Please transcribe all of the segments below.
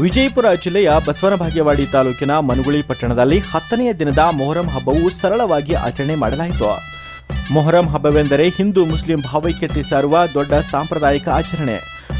ವಿಜಯಪುರ ಜಿಲ್ಲೆಯ ಬಸವನ ಭಾಗ್ಯವಾಡಿ ತಾಲೂಕಿನ ಮನುಗುಳಿ ಪಟ್ಟಣದಲ್ಲಿ ಹತ್ತನೆಯ ದಿನದ ಮೊಹರಂ ಹಬ್ಬವು ಸರಳವಾಗಿ ಆಚರಣೆ ಮಾಡಲಾಯಿತು. ಮೊಹರಂ ಹಬ್ಬವೆಂದರೆ ಹಿಂದೂ ಮುಸ್ಲಿಂ ಭಾವೈಕ್ಯತೆ ಸಾರುವ ದೊಡ್ಡ ಸಾಂಪ್ರದಾಯಿಕ ಆಚರಣೆ.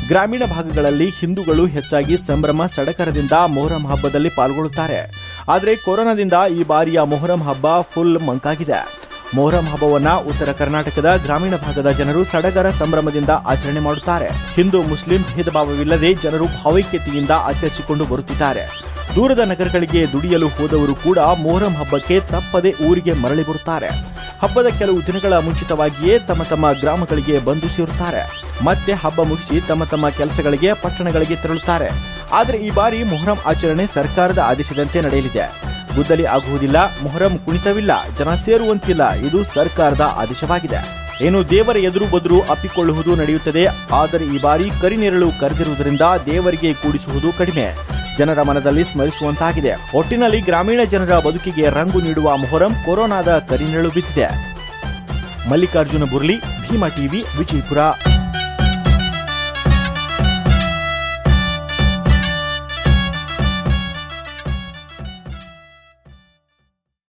ಗ್ರಾಮೀಣ ಭಾಗಗಳಲ್ಲಿ ಹಿಂದೂಗಳು ಹೆಚ್ಚಾಗಿ ಸಂಭ್ರಮ ಸಡಕರದಿಂದ ಮೊಹರಂ ಹಬ್ಬದಲ್ಲಿ ಪಾಲ್ಗೊಳ್ಳುತ್ತಾರೆ. ಆದರೆ ಕೊರೋನಾದಿಂದ ಈ ಬಾರಿಯ ಮೊಹರಂ ಹಬ್ಬ ಫುಲ್ ಮಂಕಾಗಿದೆ. ಮೊಹರಂ ಹಬ್ಬವನ್ನ ಉತ್ತರ ಕರ್ನಾಟಕದ ಗ್ರಾಮೀಣ ಭಾಗದ ಜನರು ಸಡಗರ ಸಂಭ್ರಮದಿಂದ ಆಚರಣೆ ಮಾಡುತ್ತಾರೆ. ಹಿಂದೂ, ಮುಸ್ಲಿಂ ಭೇದಭಾವವಿಲ್ಲದೆ ಜನರು ಭಾವೈಕ್ಯತೆಯಿಂದ ಆಚರಿಸಿಕೊಂಡು ಬರುತ್ತಿದ್ದಾರೆ. ದೂರದ ನಗರಗಳಿಗೆ ದುಡಿಯಲು ಹೋದವರು ಕೂಡ ಮೊಹರಂ ಹಬ್ಬಕ್ಕೆ ತಪ್ಪದೆ ಊರಿಗೆ ಮರಳಿ ಬರುತ್ತಾರೆ. ಹಬ್ಬದ ಕೆಲವು ದಿನಗಳ ಮುಂಚಿತವಾಗಿಯೇ ತಮ್ಮ ತಮ್ಮ ಗ್ರಾಮಗಳಿಗೆ ಬಂದು ಸೇರುತ್ತಾರೆ. ಮತ್ತೆ ಹಬ್ಬ ಮುಗಿಸಿ ತಮ್ಮ ತಮ್ಮ ಕೆಲಸಗಳಿಗೆ, ಪಟ್ಟಣಗಳಿಗೆ ತೆರಳುತ್ತಾರೆ. ಆದರೆ ಈ ಬಾರಿ ಮೊಹರಂ ಆಚರಣೆ ಸರ್ಕಾರದ ಆದೇಶದಂತೆ ನಡೆಯಲಿದೆ. ಗುದ್ದಲಿ ಆಗುವುದಿಲ್ಲ, ಮೊಹರಂ ಕುಣಿತವಿಲ್ಲ, ಜನ ಸೇರುವಂತಿಲ್ಲ. ಇದು ಸರ್ಕಾರದ ಆದೇಶವಾಗಿದೆ. ಏನು ದೇವರ ಎದುರು ಬದುರು ಅಪ್ಪಿಕೊಳ್ಳುವುದು ನಡೆಯುತ್ತದೆ. ಆದರೆ ಈ ಬಾರಿ ಕರಿನೆರಳು ಕರೆದಿರುವುದರಿಂದ ದೇವರಿಗೆ ಕೂಡಿಸುವುದು ಕಡಿಮೆ. ಜನರ ಮನದಲ್ಲಿ ಸ್ಮರಿಸುವಂತಾಗಿದೆ. ಒಟ್ಟಿನಲ್ಲಿ ಗ್ರಾಮೀಣ ಜನರ ಬದುಕಿಗೆ ರಂಗು ನೀಡುವ ಮೊಹರಂ ಕೊರೋನಾದ ಕರಿನೆರಳು ಬಿದ್ದಿದೆ. ಮಲ್ಲಿಕಾರ್ಜುನ ಬುರ್ಲಿ ಭೀಮಾ ಟಿವಿ, ವಿಜಯಪುರ.